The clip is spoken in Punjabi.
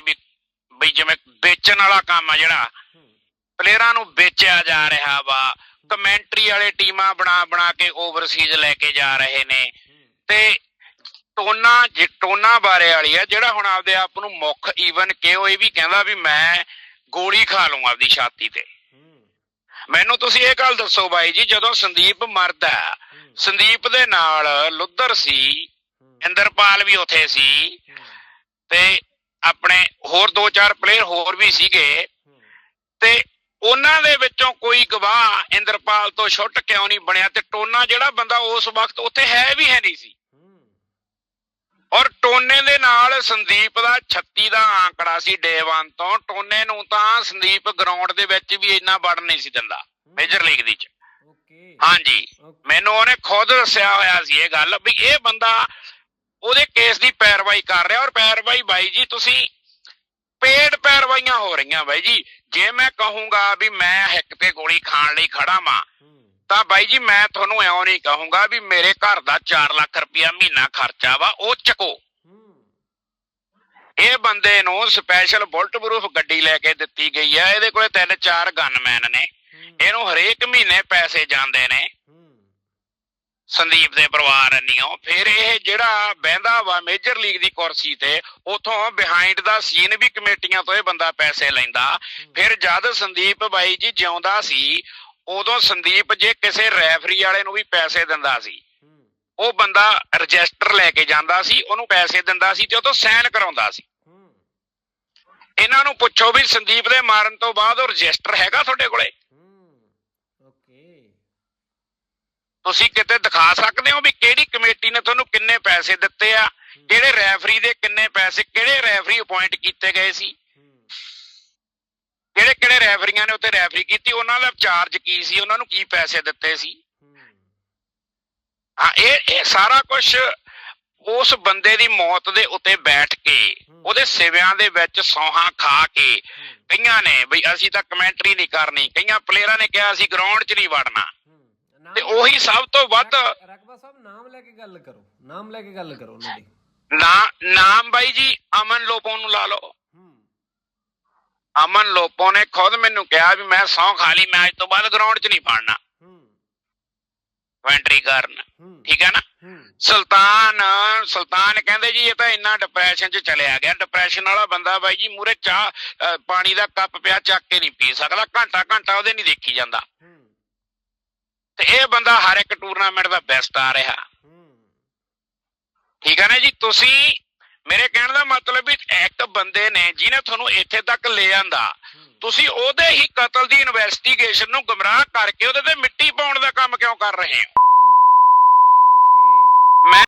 ਨੇ ਵੀ ਬਈ ਜਿਵੇਂ ਵੇਚਣ ਵਾਲਾ ਕੰਮ ਆ ਜਿਹੜਾ, ਪਲੇਅਰਾਂ ਨੂੰ ਵੇਚਿਆ ਜਾ ਰਿਹਾ ਵਾ, ਕਮੈਂਟਰੀ ਵਾਲੇ ਟੀਮਾਂ ਬਣਾ ਬਣਾ ਕੇ ਓਵਰਸੀਜ਼ ਲੈ ਕੇ ਜਾ ਰਹੇ ਨੇ। ਤੇ ਟੋਨਾ ਟੋਨਾ ਬਾਰੇ ਵਾਲੀ ਆ, ਜਿਹੜਾ ਹੁਣ ਆਪਦੇ ਆਪ ਨੂੰ ਮੁੱਖ ਈਵਨ ਕਿ ਉਹ ਇਹ ਵੀ ਕਹਿੰਦਾ ਵੀ ਮੈਂ ਗੋਲੀ ਖਾ ਲੂੰ ਆਪਦੀ ਛਾਤੀ ਤੇ। ਮੈਨੂੰ ਤੁਸੀਂ ਇਹ ਗੱਲ ਦੱਸੋ ਬਾਈ ਜੀ, ਜਦੋਂ ਸੰਦੀਪ ਮਰਦਾ, ਸੰਦੀਪ ਦੇ ਨਾਲ ਲੁੱਧਰ ਸੀ, ਇੰਦਰਪਾਲ ਵੀ ਉੱਥੇ ਸੀ, ਤੇ ਹੋਰ ਦੋ ਚਾਰ ਪਲੇਅਰ ਹੋਰ ਵੀ ਸੀਗੇ। ਤੇ ਉਹਨਾਂ ਦੇ ਵਿੱਚੋਂ ਕੋਈ ਗਵਾਹ ਇੰਦਰਪਾਲ ਤੋਂ ਛੁੱਟ ਕਿਉਂ ਨਹੀਂ ਬਣਿਆ? ਤੇ ਟੋਨਾ ਜਿਹੜਾ ਬੰਦਾ ਉਸ ਵਕਤ ਉੱਥੇ ਹੈ ਵੀ ਹੈ ਨਹੀਂ ਸੀ। ਔਰ ਟੋਨੇ ਦੇ ਨਾਲ ਸੰਦੀਪ ਦਾ 36 ਦਾ ਆંકੜਾ ਸੀ ਡੇ 1 ਤੋਂ। ਟੋਨੇ ਨੂੰ ਤਾਂ ਸੰਦੀਪ ਗਰਾਊਂਡ ਦੇ ਵਿੱਚ ਵੀ ਇੰਨਾ ਵੜ ਨਹੀਂ ਸੀ ਦਿੰਦਾ ਮੇਜਰ ਲੀਗ ਦੀ ਚ। ਹਾਂਜੀ, ਮੈਨੂੰ ਉਹਨੇ ਖੁਦ ਦੱਸਿਆ ਹੋਇਆ ਸੀ ਇਹ ਗੱਲ ਵੀ ਇਹ ਬੰਦਾ ਉਹਦੇ ਕੇਸ ਦੀ ਪੈਰਵਾਈ ਕਰ ਰਿਹਾ। ਔਰ ਪੈਰਵਾਈ ਬਾਈ ਜੀ, ਤੁਸੀਂ ਪੇਡ ਪੈਰਵਾਈਆਂ ਹੋ ਰਹੀਆਂ ਬਾਈ ਜੀ। ਜੇ ਮੈਂ ਕਹੂੰਗਾ ਵੀ ਮੈਂ ਹਿੱਕ ਤੇ ਗੋਲੀ ਖਾਣ ਲਈ ਖੜਾ ਵਾਂ, ਤਾਂ ਬਾਈ ਜੀ ਮੈਂ ਤੁਹਾਨੂੰ ਐਉਂ ਨਹੀਂ ਕਹੂੰਗਾ ਵੀ ਮੇਰੇ ਘਰ ਦਾ 4 ਲੱਖ ਰੁਪਇਆ ਮਹੀਨਾ ਖਰਚਾ ਵਾ, ਉਹ ਚੱਕੋ। ਇਹ ਬੰਦੇ ਨੂੰ ਸਪੈਸ਼ਲ ਬੁਲਟ ਪ੍ਰੂਫ ਗੱਡੀ ਲੈ ਕੇ ਦਿੱਤੀ ਗਈ ਹੈ ਇਹਦੇ ਕੋਲੇ ਤਿੰਨ ਚਾਰ ਗਨਮੈਨ ਨੇ। ਇਹਨੂੰ ਹਰੇਕ ਮਹੀਨੇ ਪੈਸੇ ਜਾਂਦੇ ਨੇ। ਸੰਦੀਪ ਦੇ ਪਰਿਵਾਰ ਅੰਨੀਓ ਫਿਰ ਇਹ ਜਿਹੜਾ ਬਹਿੰਦਾ ਵਾ ਮੇਜਰ ਲੀਗ ਦੀ ਕੁਰਸੀ ਤੇ ਉਥੋਂ ਬਿਹਾਈਂਡ ਦਾ ਸੀਨ ਵੀ ਕਮੇਟੀਆਂ ਤੋਂ ਇਹ ਬੰਦਾ ਪੈਸੇ ਲੈਂਦਾ। ਫਿਰ ਜਦ ਸੰਦੀਪ ਬਾਈ ਜੀ ਜਿਉਂਦਾ ਸੀ ਉਦੋਂ ਸੰਦੀਪ ਜੇ ਕਿਸੇ ਰੈਫਰੀ ਵਾਲੇ ਨੂੰ ਵੀ ਪੈਸੇ ਦਿੰਦਾ ਸੀ। ਉਹ ਬੰਦਾ ਰਜਿਸਟਰ ਲੈ ਕੇ ਜਾਂਦਾ ਸੀ ਉਹਨੂੰ ਪੈਸੇ ਦਿੰਦਾ ਸੀ ਤੇ ਉਹ ਤੋਂ ਸਾਈਨ ਕਰਾਉਂਦਾ ਸੀ। ਇਹਨਾਂ ਨੂੰ ਪੁੱਛੋ ਵੀ ਸੰਦੀਪ ਦੇ ਮਾਰਨ ਤੋਂ ਬਾਅਦ ਉਹ ਰਜਿਸਟਰ ਹੈਗਾ ਤੁਹਾਡੇ ਕੋਲੇ? ਤੁਸੀਂ ਕਿਤੇ ਦਿਖਾ ਸਕਦੇ ਹੋ ਵੀ ਕਿਹੜੀ ਕਮੇਟੀ ਨੇ ਤੁਹਾਨੂੰ ਕਿੰਨੇ ਪੈਸੇ ਦਿੱਤੇ ਆ? ਕਿਹੜੇ ਰੈਫਰੀ ਦੇ ਕਿੰਨੇ ਪੈਸੇ, ਕਿਹੜੇ ਰੈਫਰੀ ਅਪਾਇੰਟ ਕੀਤੇ ਗਏ ਸੀ? ਕਿਹੜੇ ਕਿਹੜੇ ਰੈਫਰੀਆਂ ਨੇ ਉੱਤੇ ਰੈਫਰੀ ਕੀਤੀ? ਉਹਨਾਂ ਦਾ ਚਾਰਜ ਕੀ ਸੀ? ਉਹਨਾਂ ਨੂੰ ਕੀ ਪੈਸੇ ਦਿੱਤੇ ਸੀ? ਹਾਂ, ਇਹ ਇਹ ਸਾਰਾ ਕੁਝ ਉਸ ਬੰਦੇ ਦੀ ਮੌਤ ਦੇ ਉੱਤੇ ਬੈਠ ਕੇ, ਉਹਦੇ ਸਿਵਿਆਂ ਦੇ ਵਿੱਚ ਸੌਹਾਂ ਖਾ ਕੇ ਕਈਆਂ ਨੇ, ਬਈ ਅਸੀਂ ਤਾਂ ਕਮੈਂਟਰੀ ਨਹੀਂ ਕਰਨੀ, ਕਈਆਂ ਪਲੇਅਰਾਂ ਨੇ ਕਿਹਾ ਅਸੀਂ ਗਰਾਊਂਡ 'ਚ ਨਹੀਂ ਵੜਨਾ। ਤੇ ਉਹੀ ਸਭ ਤੋਂ ਵੱਧ ਰਕਬਾ ਸਾਹਿਬ ਨਾਮ ਲੈ ਕੇ ਗੱਲ ਕਰੋ। ਨਾਮ ਲੈ ਕੇ ਗੱਲ ਕਰੋ ਉਹਨਾਂ ਦੀ। ਨਾ ਨਾਮ ਬਾਈ ਜੀ ਅਮਨ ਲੋਪੋ ਨੂੰ ਲਾ ਲਓ। ਅਮਨ ਲੋਪੋ ਨੇ ਖੁਦ ਮੈਨੂੰ ਕਿਹਾ ਵੀ ਮੈਂ ਸੌਂ ਖਾ ਲਈ ਮੈਚ ਤੋਂ ਬਾਅਦ ਗਰਾਊਂਡ 'ਚ ਨਹੀਂ ਪੜਨਾ ਐਂਟਰੀ ਕਰਨ। ਠੀਕ ਹੈ ਨਾ? ਸੁਲਤਾਨ ਸੁਲਤਾਨ ਕਹਿੰਦੇ ਜੀ ਇਹ ਤਾਂ ਇੰਨਾ ਡਿਪਰੈਸ਼ਨ 'ਚ ਚਲਿਆ ਗਿਆ। ਡਿਪਰੈਸ਼ਨ ਵਾਲਾ ਬੰਦਾ ਬਾਈ ਜੀ ਮੂਰੇ ਚਾਹ ਪਾਣੀ ਦਾ ਕੱਪ ਪਿਆ ਚੱਕ ਕੇ ਨਹੀਂ ਪੀ ਸਕਦਾ। ਘੰਟਾ ਘੰਟਾ ਉਹਦੇ ਨਹੀਂ ਦੇਖੀ ਜਾਂਦਾ। ਤੇ ਇਹ ਬੰਦਾ ਹਰ ਇੱਕ ਟੂਰਨਾਮੈਂਟ ਦਾ ਬੈਸਟ ਆ ਰਿਹਾ। ਠੀਕ ਹੈ ਨਾ ਜੀ? ਤੁਸੀਂ ਮੇਰੇ ਕਹਿਣ ਦਾ ਮਤਲਬ ਵੀ ਇੱਕ ਬੰਦੇ ਨੇ ਜਿਹਨੇ ਤੁਹਾਨੂੰ ਇੱਥੇ ਤੱਕ ਲੈ ਆਂਦਾ, ਤੁਸੀਂ ਉਹਦੇ ਹੀ ਕਤਲ ਦੀ ਇਨਵੈਸਟੀਗੇਸ਼ਨ ਨੂੰ ਗਮਰਾਹ ਕਰਕੇ ਉਹਦੇ ਤੇ ਮਿੱਟੀ ਪਾਉਣ ਦਾ ਕੰਮ ਕਿਉਂ ਕਰ ਰਹੇ ਹੋ?